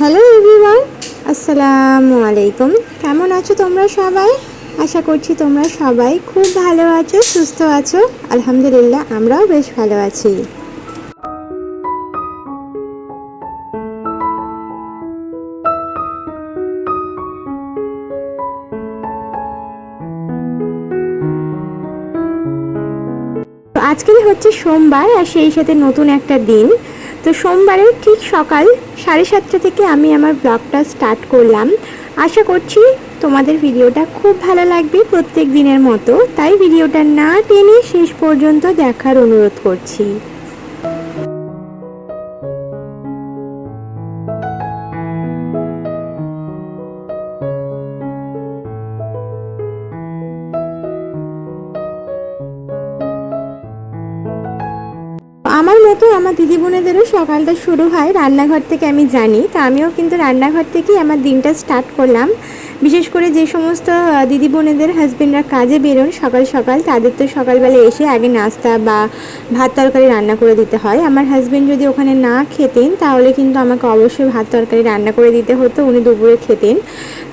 Hello everyone আসসালামু আলাইকুম কেমন আছো তোমরা সবাই? আশা করছি তোমরা সবাই খুব ভালো আছো, সুস্থ আছো। আলহামদুলিল্লাহ, আমরাও বেশ ভালো আছি। তো আজকেরই হচ্ছে সোমবার, আর সেই সাথে নতুন একটা দিন। তো সোমবারের ঠিক সকাল সাড়ে সাতটা থেকে আমি আমার ব্লগটা স্টার্ট করলাম। আশা করছি তোমাদের ভিডিওটা খুব ভালো লাগবে প্রত্যেক দিনের মতো। তাই ভিডিওটা না টেনে শেষ পর্যন্ত দেখার অনুরোধ করছি। মতো আমার দিদি বোনেদেরও সকালটা শুরু হয় রান্নাঘর থেকে, আমি জানি। তা আমিও কিন্তু রান্নাঘর থেকেই আমার দিনটা স্টার্ট করলাম। বিশেষ করে যে সমস্ত দিদি বোনেদের হাজব্যান্ডরা কাজে বেরোন সকাল সকাল, তাদের তো সকালবেলা এসে আগে নাস্তা বা ভাত তরকারি রান্না করে দিতে হয়। আমার হাজব্যান্ড যদি ওখানে না খেতেন, তাহলে কিন্তু আমাকে অবশ্যই ভাত তরকারি রান্না করে দিতে হতো, উনি দুপুরে খেতেন।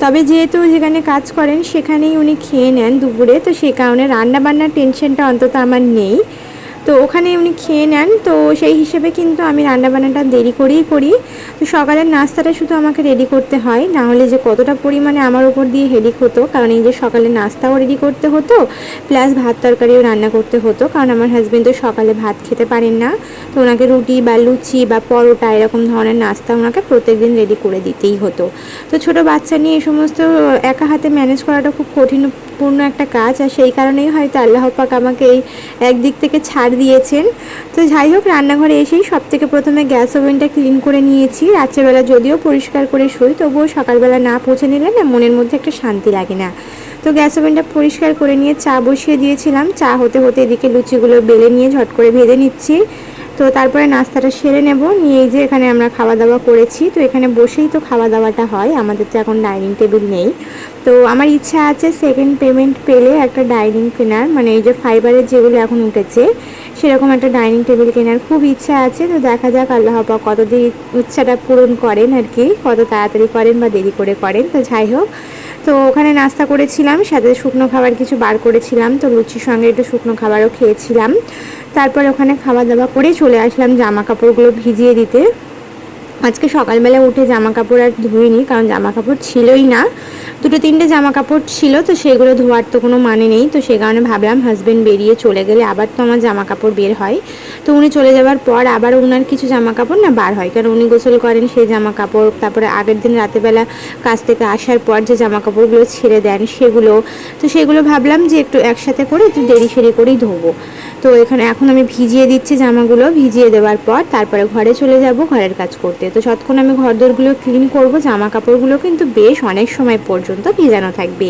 তবে যেহেতু যেখানে কাজ করেন, সেখানেই উনি খেয়ে নেন দুপুরে, তো সে কারণে রান্না বান্নার টেনশনটা অন্তত আমার নেই। তো ওখানে উনি খেয়ে নেন। তো সেই হিসেবে কিন্তু আমি রান্নাবান্নাটা দেরি করেই করি। তো সকালের নাস্তাটা শুধু আমাকে রেডি করতে হয়। না হলে যে কতটা পরিমাণে আমার উপর দিয়ে হেডিক হতো, কারণ এই যে সকালে নাস্তাও রেডি করতে হতো প্লাস ভাত তরকারিও রান্না করতে হতো, কারণ আমার হাজব্যান্ড তো সকালে ভাত খেতে পারেন না। তো ওনাকে রুটি বা লুচি বা পরোটা এরকম ধরনের নাস্তা ওনাকে প্রত্যেকদিন রেডি করে দিতেই হতো। তো ছোট বাচ্চা নিয়ে এই সমস্ত একা হাতে ম্যানেজ করাটা খুব কঠিনপূর্ণ একটা কাজ। আর সেই কারণেই হয়তো আল্লাহ পাক আমাকে এই একদিক থেকে ছাড় দিয়েছেন। তো যাই হোক, রান্নাঘরে এসেই সব থেকে প্রথমে গ্যাস ওভেনটা ক্লিন করে নিয়েছি। রাত্রেবেলা যদিও পরিষ্কার করে শুই, তবুও সকালবেলা না পৌঁছে নিলে না মনের মধ্যে একটা শান্তি লাগে না। তো গ্যাস ওভেনটা পরিষ্কার করে নিয়ে চা বসিয়ে দিয়েছিলাম। চা হতে হতে এদিকে লুচিগুলো বেলে নিয়ে ঝট করে ভেজে নিচ্ছি। তো তারপরে নাস্তাটা সেরে নেব। নিয়ে যে এখানে আমরা খাওয়া দাওয়া করেছি। তো এখানে বসেই তো খাওয়া দাওয়াটা হয়। আমাদের তো এখন ডাইনিং টেবিল নেই। তো আমার ইচ্ছা আছে সেকেন্ড পেমেন্ট পেলে একটা ডাইনিং কেনার। মানে এই যে ফাইবারের যেগুলো এখন উঠেছে সেরকম একটা ডাইনিং টেবিল কেনার খুব ইচ্ছা আছে, তো দেখা যাক আল্লাহ পাক কতদিন ইচ্ছাটা পূরণ করেন আর কি, কত তাড়াতাড়ি করেন বা দেরি করে করেন, তো যাই হোক। তো ওখানে নাস্তা করেছিলাম, সাথে শুকনো খাবার কিছু বার করেছিলাম, তো লুচির সঙ্গে একটু শুকনো খাবারও খেয়েছিলাম। তারপর ওখানে খাওয়া দাওয়া করে চলে আসলাম জামা কাপড়গুলো ভিজিয়ে দিতে। আজকে সকালবেলা উঠে জামা কাপড় আর ধুইনি, কারণ জামা কাপড় ছিলই না। দুটো তিনটে জামা কাপড় ছিল, তো সেগুলো ধোয়ার তো কোনো মানে নেই। তো সে কারণে ভাবলাম হাজব্যান্ড বেরিয়ে চলে গেলে আবার তো আমার জামা কাপড় বের হয়। তো উনি চলে যাওয়ার পর আবার ওনার কিছু জামা কাপড় না বার হয়, কারণ উনি গোসল করেন সেই জামা কাপড় তারপরে আগের দিন রাতেবেলা কাজ থেকে আসার পর যে জামা কাপড়গুলো ছেড়ে দেন সেগুলো, তো সেগুলো ভাবলাম যে একটু একসাথে করে একটু দেরি সেরি করেই ধোবো। তো এখানে এখন আমি ভিজিয়ে দিচ্ছি জামাগুলো, ভিজিয়ে দেওয়ার পর তারপরে ঘরে চলে যাব, ঘরের কাজ করতে। তো যতক্ষণ আমি ঘর ঘরদোরগুলো ক্লিন করব জামা কাপড়গুলো কিন্তু বেশ অনেক সময় পর্যন্ত ভিজানো থাকবে।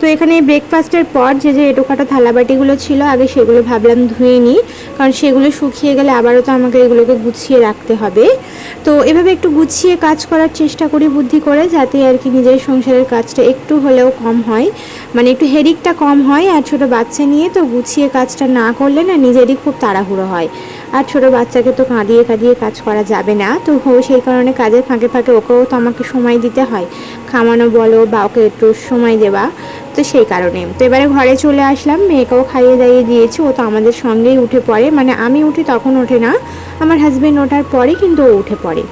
তো এখানে ব্রেকফাস্টের পর যে যে এটোকাটো থালাবাটিগুলো ছিল, আগে সেগুলো ভাবলাম ধুয়ে নিই, কারণ সেগুলো শুকিয়ে গেলে আবারও তো আমাকে এগুলোকে গুছিয়ে রাখতে হবে। তো এভাবে একটু গুছিয়ে কাজ করার চেষ্টা করি বুদ্ধি করে, যাতে আর কি নিজের সংসারের কাজটা একটু হলেও কম হয়। মানে একটু হেরিকটা কম হয়, আর ছোটো বাচ্চা নিয়ে তো গুছিয়ে কাজটা না করলে না নিজেরই খুব তাড়াহুড়ো হয়। আর ছোট বাচ্চাকে তো কাঁদিয়ে কাঁদিয়ে কাজ করা যাবে না। তো সেই কারণে কাজের ফাঁকে ফাঁকে ওকেও তো আমাকে সময় দিতে হয়। খামানো বলো বা ওকে একটু সময় দেওয়া, তো সেই কারণে। তো এবারে ঘরে চলে আসলাম, মেয়েকেও খাইয়ে দাইয়ে দিয়েছি, ও তো আমাদের সঙ্গেই উঠে পড়ে। মানে আমি উঠি তখন ওঠে না, আমার হাজব্যান্ড ওঠার পরে কিন্তু ও উঠে পড়ে।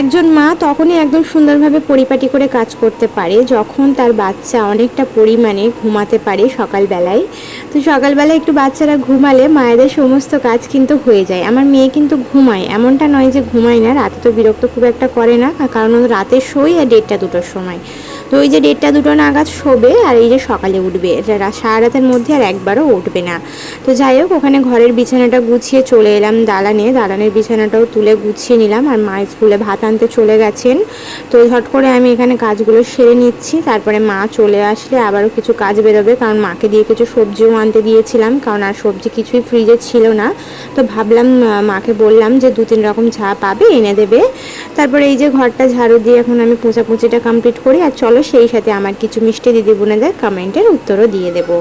একজন মা তখনই একদম সুন্দরভাবে পরিপাটি করে কাজ করতে পারে, যখন তার বাচ্চা অনেকটা পরিমাণে ঘুমাতে পারে সকালবেলায়। তো সকালবেলায় একটু বাচ্চারা ঘুমালে মায়েদের সমস্ত কাজ কিন্তু হয়ে যায়। আমার মেয়ে কিন্তু ঘুমায়। এমনটা নয় যে ঘুমায় না, রাতে তো বিরক্ত খুব একটা করে না। কারণ রাতে শোয় আর ডেটটা দুটোর সময়। তো ওই যে ডেটটা দুটো নাগাদ শোবে আর এই যে সকালে উঠবে। সারা রাতের মধ্যে আর একবারও উঠবে না। তো যাই হোক, ওখানে ঘরের বিছানাটা গুছিয়ে চলে এলাম দালানে। দালানের বিছানাটাও তুলে গুছিয়ে নিলাম আর মা স্কুলে ভাত আনতে চলে গেছেন। তো ঝট করে আমি এখানে কাজগুলো সেরে নিচ্ছি। তারপরে মা চলে আসলে আবারও কিছু কাজ বেরোবে। কারণ মাকে দিয়ে কিছু সবজিও আনতে দিয়েছিলাম। কারণ আর সবজি কিছুই ফ্রিজে ছিল না। তো ভাবলাম মাকে বললাম যে দু তিন রকম ঝা পাবে, এনে দেবে। তারপরে এই যে ঘরটা ঝাড়ু দিয়ে এখন আমি পোঁচাপুচিটা কমপ্লিট করি। আর চলো সেই সাথে আমার কিছু মিষ্টি দিদি বোনেদের কমেন্টের উত্তরও দিয়ে দেবো।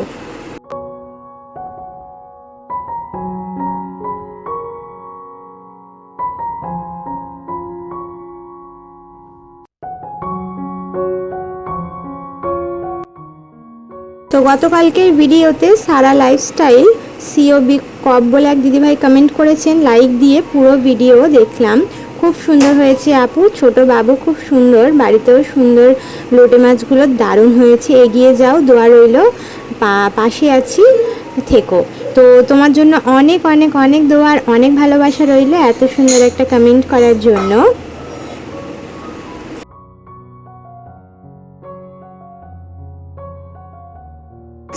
তো গতকালকের ভিডিওতে সারা লাইফস্টাইল সিও বি কপ বলে এক দিদিভাই কমেন্ট করেছেন, লাইক দিয়ে পুরো ভিডিও দেখলাম। খুব সুন্দর হয়েছে, আপু। ছোট বাবু খুব সুন্দর, বাড়িতেও সুন্দর লোটে মাছগুলো দারুণ হয়েছে। এগিয়ে যাও, দোয়া রইল। পাশে আছি, থেকো। তো তোমার জন্য অনেক অনেক অনেক দোয়ার অনেক ভালোবাসা রইল এত সুন্দর একটা কমেন্ট করার জন্য।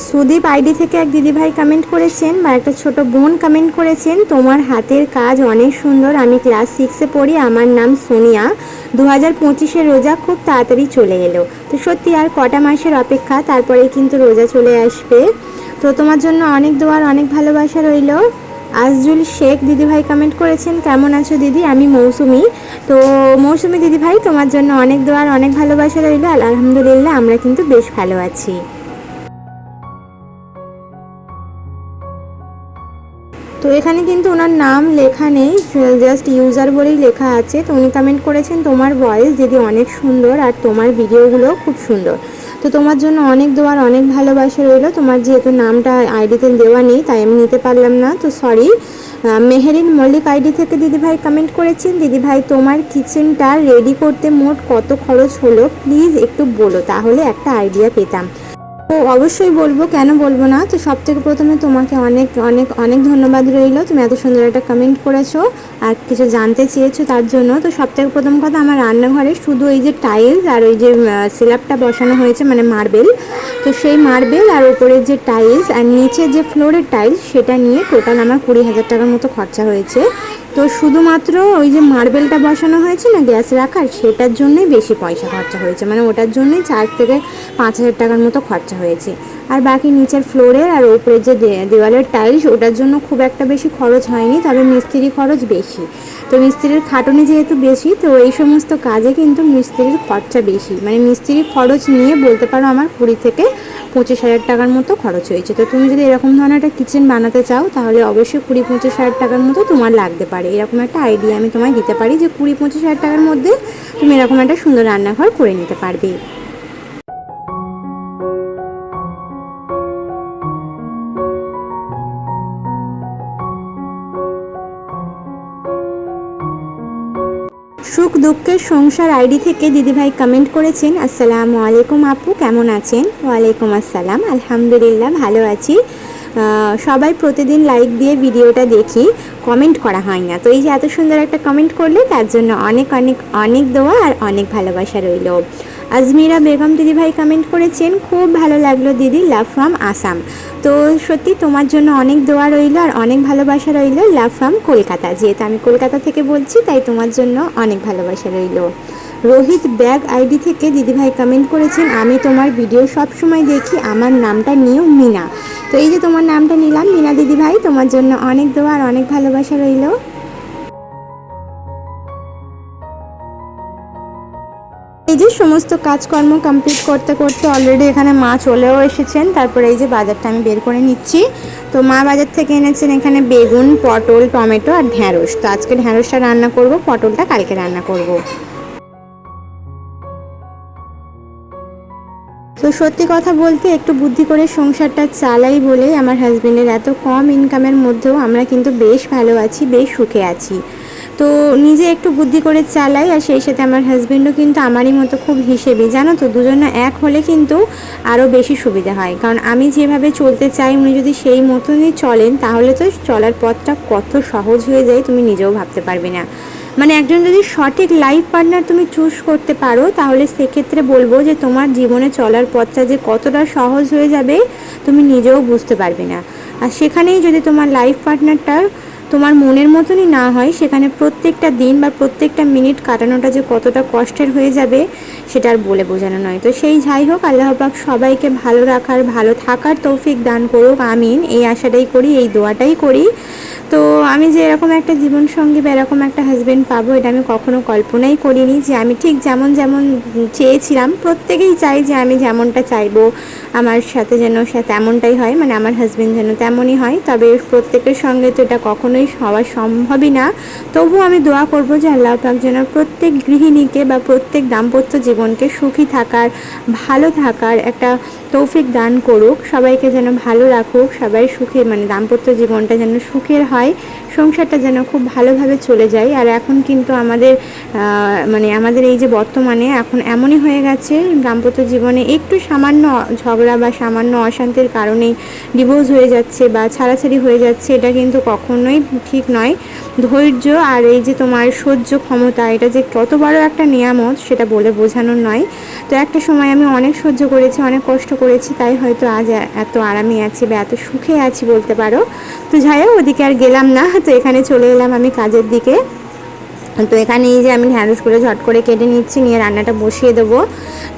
সুদীপ আইডি থেকে এক দিদিভাই কমেন্ট করেছেন বা একটা ছোট বোন কমেন্ট করেছেন, তোমার হাতের কাজ অনেক সুন্দর, আমি ক্লাস সিক্সে পড়ি, আমার নাম সোনিয়া। দু হাজার পঁচিশে রোজা খুব তাড়াতাড়ি চলে এলো। তো সত্যি আর কটা মাসের অপেক্ষা, তারপরে কিন্তু রোজা চলে আসবে। তো তোমার জন্য অনেক দোয়ার অনেক ভালোবাসা রইল। আজজুল শেখ দিদিভাই কমেন্ট করেছেন, কেমন আছো দিদি? আমি মৌসুমি। তো মৌসুমি দিদিভাই, তোমার জন্য অনেক দোয়ার অনেক ভালোবাসা রইল। আলহামদুলিল্লাহ, আমরা কিন্তু বেশ ভালো আছি। তো এখানে কিন্তু ওনার নাম লেখা নেই জাস্ট ইউজার বলেই লেখা আছে। তো উনি কমেন্ট করেছেন, তোমার ভয়েস দিদি অনেক সুন্দর আর তোমার ভিডিওগুলো খুব সুন্দর। তো তোমার জন্য অনেক দেওয়ার অনেক ভালোবাসা রইল। তোমার যেহেতু নামটা আইডিতে দেওয়া নেই, তাই আমি নিতে পারলাম না। তো সরি মেহেরিন মল্লিক আইডি থেকে দিদিভাই কমেন্ট করেছেন, দিদিভাই, তোমার কিচেনটা রেডি করতে মোট কত খরচ হলো? প্লিজ একটু বলো, তাহলে একটা আইডিয়া পেতাম। তো অবশ্যই বলব, কেন বলব না? তো সব থেকে প্রথমে তোমাকে অনেক অনেক অনেক ধন্যবাদ রইল। তুমি এত সুন্দর একটা কমেন্ট করেছ আর কিছু জানতে চেয়েছো তার জন্য। তো সব থেকে প্রথম কথা আমার রান্নাঘরে শুধু এই যে টাইলস আর ওই যে স্ল্যাবটা বসানো হয়েছে মানে মার্বেল তো সেই মার্বেল আর ওপরের যে টাইলস আর নিচে যে ফ্লোরের টাইলস সেটা নিয়ে টোটাল আমার কুড়ি হাজার টাকার মতো খরচা হয়েছে। তো শুধুমাত্র ওই যে মার্বেলটা বসানো হয়েছে না গ্যাস রাখার, সেটার জন্যই বেশি পয়সা খরচা হয়েছে। মানে ওটার জন্যই চার থেকে পাঁচ হাজার টাকার মতো খরচা হয়েছে। আর বাকি নিচের ফ্লোরের আর উপরের যে দেওয়ালের টাইলস, ওটার জন্য খুব একটা বেশি খরচ হয়নি, তবে মিস্ত্রি খরচ বেশি। তো মিস্ত্রির খাটুনি যেহেতু বেশি, তো এই সমস্ত কাজে কিন্তু মিস্ত্রির খরচা বেশি। মানে মিস্ত্রির খরচ নিয়ে বলতে পারো আমার কুড়ি থেকে পঁচিশ হাজার টাকার মতো খরচ হয়েছে। তো তুমি যদি এরকম ধরনের একটা কিচেন বানাতে চাও, তাহলে অবশ্যই কুড়ি পঁচিশ হাজার টাকার মতো তোমার লাগতে পারে। এরকম একটা আইডিয়া আমি তোমায় দিতে পারি যে কুড়ি পঁচিশ হাজার টাকার মধ্যে তুমি এরকম একটা সুন্দর রান্নাঘর করে নিতে পারবে। দুঃখের সংসার আইডি থেকে দিদিভাই কমেন্ট করেছেন, আসসালামু আলাইকুম আপু, কেমন আছেন? ওয়ালাইকুম আসসালাম, আলহামদুলিল্লাহ, ভালো আছি। সবাই প্রতিদিন লাইক দিয়ে ভিডিওটা দেখি কমেন্ট করা হয় না। তো এই যে এত সুন্দর একটা কমেন্ট করলে, তার জন্য অনেক অনেক অনেক দোয়া আর অনেক ভালোবাসা রইল। আজমিরা বেগম দিদিভাই কমেন্ট করেছেন, খুব ভালো লাগল দিদি লাভ ফ্রম আসাম তো সত্যি তোমার জন্য অনেক দোয়া রইল আর অনেক ভালোবাসা রইল লাভ ফ্রম কলকাতা। যেহেতু আমি কলকাতা থেকে বলছি, তাই তোমার জন্য অনেক ভালোবাসা রইল। রোহিত ব্যাগ আইডি থেকে দিদিভাই কমেন্ট করেছেন, আমি তোমার ভিডিও সব সময় দেখি, আমার নামটা নিয়েও মিনা। তো এই যে তোমার নামটা নিলাম মিনা দিদিভাই, তোমার জন্য অনেক দোয়া আর অনেক ভালোবাসা রইল। এই যে সমস্ত কাজকর্ম কমপ্লিট করতে করতে অলরেডি এখানে মা চলেও এসেছেন। তারপরে এই যে বাজারটা আমি বের করে নিচ্ছি। তো মা বাজার থেকে এনেছেন এখানে বেগুন, পটল, টমেটো আর ঢ্যাঁড়স। তো আজকে ঢ্যাঁড়সটা রান্না করব, পটলটা কালকে রান্না করব। তো সত্যি কথা বলতে একটু বুদ্ধি করে সংসারটা চালাই বলেই আমার হাজব্যান্ডের এত কম ইনকামের মধ্যেও আমরা কিন্তু বেশ ভালো আছি, বেশ সুখে আছি। তো নিজে একটু বুদ্ধি করে চালাই আর সেই সাথে আমার হাজব্যান্ডও কিন্তু আমারই মতো খুব হিসেবে। জানো তো, দুজনে এক হলে কিন্তু আরও বেশি সুবিধা হয়। কারণ আমি যেভাবে চলতে চাই, উনি যদি সেই মতনই চলেন, তাহলে তো চলার পথটা কত সহজ হয়ে যায় তুমি নিজেও ভাবতে পারবে না। মানে একজন যদি সঠিক লাইফ পার্টনার তুমি চুজ করতে পারো, তাহলে সেক্ষেত্রে বলব যে তোমার জীবনে চলার পথটা যে কতটা সহজ হয়ে যাবে, তুমি নিজেও বুঝতে পারবে না। আর সেখানেই যদি তোমার লাইফ পার্টনারটা তোমার মনের মতনই না হয়, সেখানে প্রত্যেকটা দিন বা প্রত্যেকটা মিনিট কাটানোটা যে কতটা কষ্টের হয়ে যাবে, সেটা আর বলে বোঝানো নয়। তো সেই যাই হোক, আল্লাহ পাক সবাইকে ভালো রাখার, ভালো থাকার তৌফিক দান করুক, আমিন। এই আশাটাই করি, এই দোয়াটাই করি। তো আমি যে এরকম একটা জীবনসঙ্গী বা এরকম একটা হাজব্যান্ড পাবো, এটা আমি কখনো কল্পনাই করিনি যে আমি ঠিক যেমন যেমন চেয়েছিলাম, প্রত্যেকেই চাই যে আমি যেমনটা চাইব, আমার সাথে যেন সে তেমনটাই হয় মানে আমার হাজব্যান্ড যেন তেমনই হয়। তবে প্রত্যেকের সঙ্গে তো এটা কখনোই হওয়া সম্ভবই না। তবুও আমি দোয়া করব যে আল্লাহ পাক যেন প্রত্যেক গৃহিণীকে বা প্রত্যেক দাম্পত্য জীবনকে সুখী থাকার, ভালো থাকার একটা তৌফিক দান করুক। সবাইকে যেন ভালো রাখুক, সবাই সুখে মানে দাম্পত্য জীবনটা যেন সুখের হয়, সংসারটা যেন খুব ভালোভাবে চলে যায়। আর এখন কিন্তু আমাদের মানে আমাদের এই যে বর্তমানে এখন এমনই হয়ে গেছে, দাম্পত্য জীবনে একটু সামান্য ঝগড়া বা সামান্য অশান্তির কারণেই ডিভোর্স হয়ে যাচ্ছে বা ছাড়াছাড়ি হয়ে যাচ্ছে, এটা কিন্তু কখনোই ঠিক নয়। ধৈর্য আর এই যে তোমার সহ্য ক্ষমতা, এটা যে কত বড় একটা নিয়ামত সেটা বলে বোঝানোর নয়। তো একটা সময় আমি অনেক সহ্য করেছি, অনেক কষ্ট করেছি, তাই হয়তো আজ এত আরামে আছি বা এত সুখে আছি বলতে পারো। তো যাই হোক, ওদিকে আর গেলাম না, তো এখানে চলে এলাম আমি কাজের দিকে। তো এখানে এই যে আমি ঢ্যাঁড়স করে ঝট করে কেটে নিচ্ছি, নিয়ে রান্নাটা বসিয়ে দেবো।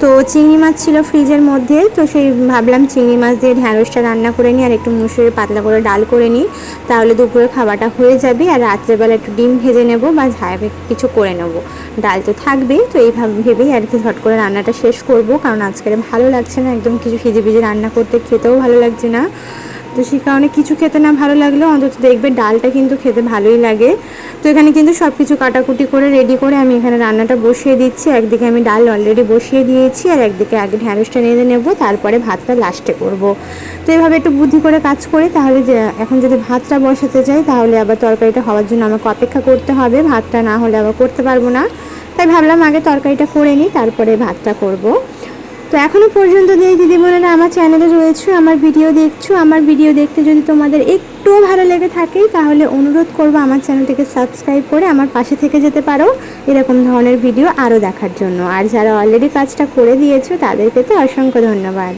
তো চিংড়ি মাছ ছিল ফ্রিজের মধ্যে, তো সেই ভাবলাম চিংড়ি মাছ দিয়ে ঢ্যাঁড়সটা রান্না করে নিই আর একটু মুসুরের পাতলা করে ডাল করে নিই। তাহলে দুপুরে খাবারটা হয়ে যাবে আর রাত্রেবেলা একটু ডিম ভেজে নেব বা ঝাড়ে কিছু করে নেব। ডাল তো থাকবেই, তো এইভাবে ভেবেই আর কি ঝট করে রান্নাটা শেষ করব, কারণ আজকে ভালো লাগছে না, একদম কিছু ভিজে ভিজে রান্না করতে, খেতেও ভালো লাগছে না। তো সেই কারণে কিছু খেতে না ভালো লাগলেও অন্তত দেখবে ডালটা কিন্তু খেতে ভালোই লাগে। তো এখানে কিন্তু সব কিছু কাটাকুটি করে রেডি করে আমি এখানে রান্নাটা বসিয়ে দিচ্ছি। একদিকে আমি ডাল অলরেডি বসিয়ে দিয়েছি আর একদিকে আগে ঢ্যাঁড়সটা নিয়ে নেব, তারপরে ভাতটা লাস্টে করব। তো এভাবে একটু বুদ্ধি করে কাজ করি, তাহলে এখন যদি ভাতটা বসাতে যাই, তাহলে আবার তরকারিটা হওয়ার জন্য আমাকে অপেক্ষা করতে হবে। ভাতটা না হলে আবার করতে পারব না। তাই ভাবলাম আগে তরকারিটা করে নিই, তারপরে ভাতটা করব। তো এখনও পর্যন্ত যে দিদি বোনেরা আমার চ্যানেলে রয়েছে, আমার ভিডিও দেখছ, আমার ভিডিও দেখতে যদি তোমাদের একটুও ভালো লেগে থাকে, তাহলে অনুরোধ করব আমার চ্যানেলটিকে সাবস্ক্রাইব করে আমার পাশে থেকে যেতে পারো এরকম ধরনের ভিডিও আরও দেখার জন্য। আর যারা অলরেডি কাজটা করে দিয়েছ, তাদেরকে তো অসংখ্য ধন্যবাদ।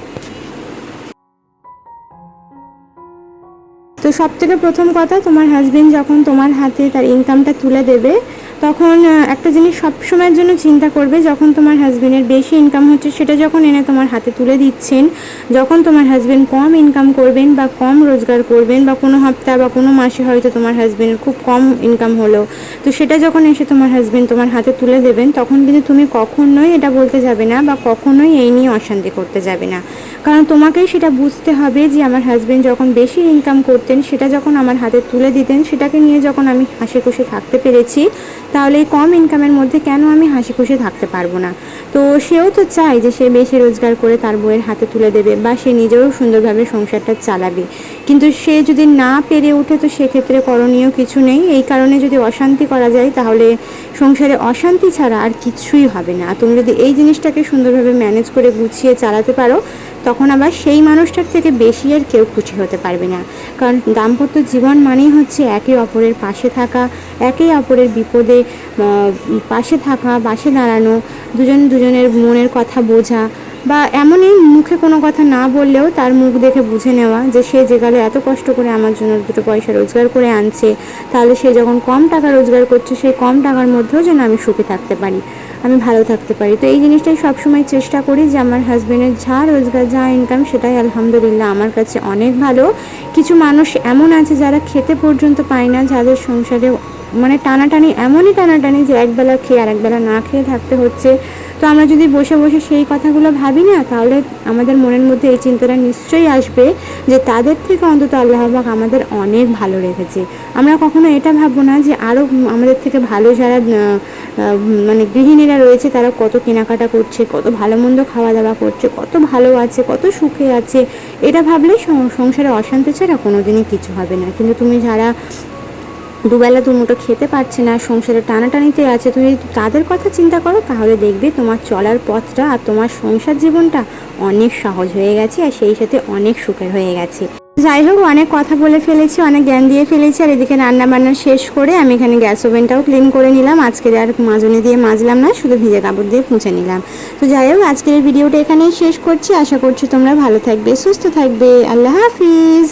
তো সব থেকে প্রথম কথা, তোমার হাজবেন্ড যখন তোমার হাতে তার ইনকামটা তুলে দেবে, তখন একটা জিনিস সব সময়ের জন্য চিন্তা করবে, যখন তোমার হাজবেন্ডের বেশি ইনকাম হচ্ছে, সেটা যখন এনে তোমার হাতে তুলে দিচ্ছেন, যখন তোমার হাজবেন্ড কম ইনকাম করবেন বা কম রোজগার করবেন, বা কোনো হপ্তাহ বা কোনো মাসে হয়তো তোমার হাজবেন্ডের খুব কম ইনকাম হলো, তো সেটা যখন এসে তোমার হাজবেন্ড তোমার হাতে তুলে দেবেন, তখন কিন্তু তুমি কখনোই এটা বলতে যাবে না, বা কখনোই এই নিয়ে অশান্তি করতে যাবে না। কারণ তোমাকেই সেটা বুঝতে হবে যে, আমার হাজবেন্ড যখন বেশি ইনকাম করতেন সেটা যখন আমার হাতে তুলে দিতেন, সেটাকে নিয়ে যখন আমি হাসি খুশি থাকতে পেরেছি, তাহলে এই কম ইনকামের মধ্যে কেন আমি হাসি খুশি থাকতে পারব না? তো সেও তো চায় যে সে বেশি রোজগার করে তার বইয়ের হাতে তুলে দেবে বা সে নিজেও সুন্দরভাবে সংসারটা চালাবে। কিন্তু সে যদি না পেরে ওঠে, তো সেক্ষেত্রে করণীয় কিছু নেই। এই কারণে যদি অশান্তি করা যায়, তাহলে সংসারে অশান্তি ছাড়া আর কিছুই হবে না। তুমি যদি এই জিনিসটাকে সুন্দরভাবে ম্যানেজ করে গুছিয়ে চালাতে পারো তখন আবার সেই মানুষটার থেকে বেশি আর কেউ খুশি হতে পারবে না। কারণ দাম্পত্য জীবন মানেই হচ্ছে একে অপরের পাশে থাকা, একে অপরের বিপদে পাশে থাকা, পাশে দাঁড়ানো, দুজন দুজনের মনের কথা বোঝা বা এমনই মুখে কোনো কথা না বললেও তার মুখ দেখে বুঝে নেওয়া যে সে যে গেলে এত কষ্ট করে আমার জন্য দুটো পয়সা রোজগার করে আনছে, তাহলে সে যখন কম টাকা রোজগার করছে, সেই কম টাকার মধ্যেও যেন আমি সুখে থাকতে পারি। আমি ভালো থাকতে পারি। তো এই জিনিসটাই সবসময় চেষ্টা করি যে আমার হাজব্যান্ডের যা রোজগার, যা ইনকাম সেটাই আলহামদুলিল্লাহ আমার কাছে অনেক ভালো। কিছু মানুষ এমন আছে যারা খেতে পর্যন্ত পায় না, যাদের সংসারে মানে টানাটানি এমনই টানাটানি যে একবেলা খেয়ে আর একবেলা না খেয়ে থাকতে হচ্ছে। তো আমরা যদি বসে বসে সেই কথাগুলো ভাবি না, তাহলে আমাদের মনের মধ্যে এই চিন্তাটা নিশ্চয়ই আসবে যে তাদের থেকে অন্তত আল্লাহবাক আমাদের অনেক ভালো রেখেছে। আমরা কখনো এটা ভাববো না যে আরও আমাদের থেকে ভালো যারা মানে গৃহিণীরা রয়েছে, তারা কত কেনাকাটা করছে, কত ভালো মন্দ খাওয়া দাওয়া করছে, কত ভালো আছে, কত সুখে আছে। এটা ভাবলে সংসারে অশান্তি ছাড়া কোনো দিনই কিছু হবে না। কিন্তু তুমি যারা দুবেলা দুমুটো খেতে পারছে না, সংসারে টানাটানিতে আছে, তুমি তাদের কথা চিন্তা করো, তাহলে দেখবে তোমার চলার পথটা আর তোমার সংসার জীবনটা অনেক সহজ হয়ে গেছে আর সেই সাথে অনেক সুখের হয়ে গেছে। যাই হোক, অনেক কথা বলে ফেলেছি, অনেক জ্ঞান দিয়ে ফেলেছি আর এদিকে রান্না বান্না শেষ করে আমি এখানে গ্যাস ওভেনটাও ক্লিন করে নিলাম। আজকে আর মাজনি দিয়ে মাজলাম না, শুধু ভিজে কাপড় দিয়ে মুছে নিলাম। তো যাই হোক, আজকের ভিডিওটা এখানেই শেষ করছি। আশা করছি তোমরা ভালো থাকবে, সুস্থ থাকবে। আল্লাহ হাফিজ।